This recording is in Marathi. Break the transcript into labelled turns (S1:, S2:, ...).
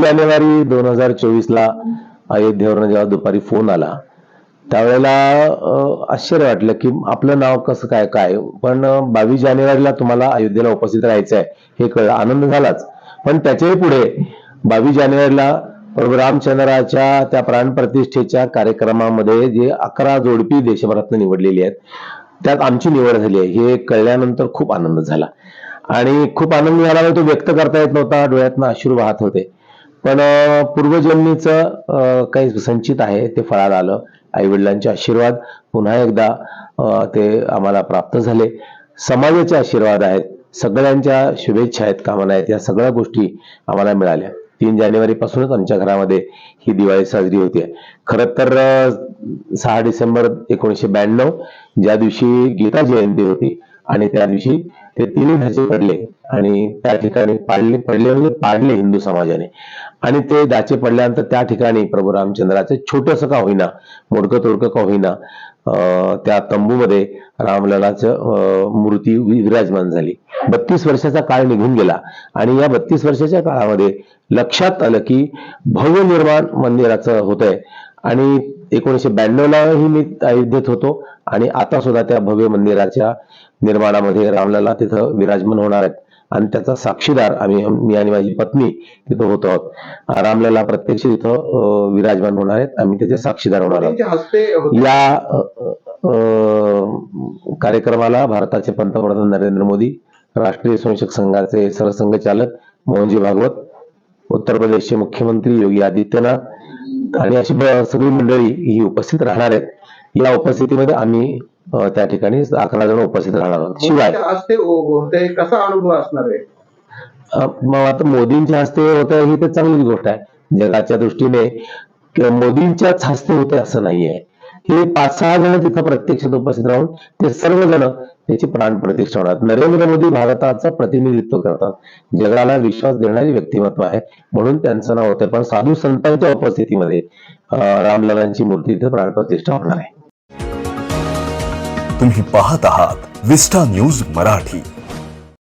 S1: जानेवारी दोन हजार ला अयोध्येवरून जेव्हा दुपारी फोन आला त्यावेळेला आश्चर्य वाटलं की आपलं नाव कसं काय काय पण बावीस जानेवारीला तुम्हाला अयोध्येला उपस्थित राहायचं आहे हे कळ आनंद झालाच पण त्याच्याही पुढे बावीस जानेवारीला प्रभू रामचंद्राच्या त्या प्राणप्रतिष्ठेच्या कार्यक्रमामध्ये जे अकरा जोडपी देशभरात निवडलेली आहेत त्यात आमची निवड झाली आहे हे कळल्यानंतर खूप आनंद झाला आणि खूप आनंद झाला तो व्यक्त करता येत नव्हता डोळ्यातनं अश्रू वाहत होते पण पूर्वजन्मीचं काही संचित आहे ते फळाला आलं वडिलांचे आशीर्वाद पुन्हा एकदा ते आम्हाला प्राप्त झाले समाजाचे आशीर्वाद आहेत सगळ्यांच्या शुभेच्छा आहेत कामना आहेत या सगळ्या गोष्टी आम्हाला मिळाल्या तीन जानेवारीपासूनच आमच्या घरामध्ये ही दिवाळी साजरी होते खर तर सहा डिसेंबर एकोणीसशे ब्याण्णव ज्या दिवशी गीता जयंती होती आणि त्या दिवशी ते तिन्ही ढाचे पडले आणि त्या ठिकाणी पाडले पडले म्हणजे पाडले हिंदू समाजाने आणि ते दाचे पडल्यानंतर त्या ठिकाणी प्रभू रामचंद्राचं छोटस का होईना मोडकं तोडकं का होईना त्या तंबूमध्ये अं मूर्ती विराजमान झाली बत्तीस वर्षाचा काळ निघून गेला आणि या बत्तीस वर्षाच्या काळामध्ये लक्षात आलं की भव्य निर्माण मंदिराचं होत आहे आणि एकोणीसशे ब्याण्णवला ही मी अयोध्येत होतो आणि आता सुद्धा त्या भव्य मंदिराच्या निर्माणामध्ये रामलाला तिथं विराजमान होणार आहेत आणि त्याचा साक्षीदार आम्ही मी आणि माझी पत्नी तिथं होतो आहोत रामलला प्रत्यक्ष तिथं विराजमान होणार आहेत आम्ही त्याचे साक्षीदार होणार
S2: आहोत
S1: या कार्यक्रमाला भारताचे पंतप्रधान नरेंद्र मोदी राष्ट्रीय स्वयंसेवक संघाचे सरसंघचालक मोहनजी भागवत उत्तर प्रदेशचे मुख्यमंत्री योगी आदित्यनाथ आणि अशी सगळी मंडळी ही उपस्थित राहणार आहेत या उपस्थितीमध्ये आम्ही त्या ठिकाणी अकरा जण उपस्थित राहणार आहोत
S2: शिवाय हो, कसा अनुभव असणार आहे
S1: मग आता मोदींच्या हस्ते होतं ही तर चांगलीच गोष्ट आहे जगाच्या दृष्टीने मोदींच्याच हस्ते होते असं नाहीये हे पाच सहा जण तिथं प्रत्यक्षात उपस्थित राहून ते सर्वजण त्याची प्राण प्रतिष्ठा होणार नरेंद्र मोदी भारताचं प्रतिनिधित्व करतात जगाला विश्वास देणारी व्यक्तिमत्व आहे म्हणून त्यांचं नाव होतं पण साधू संतांच्या उपस्थितीमध्ये रामलालांची मूर्ती इथे प्राण प्रतिष्ठा होणार आहे तुम्ही पाहत आहात विस्टा न्यूज मराठी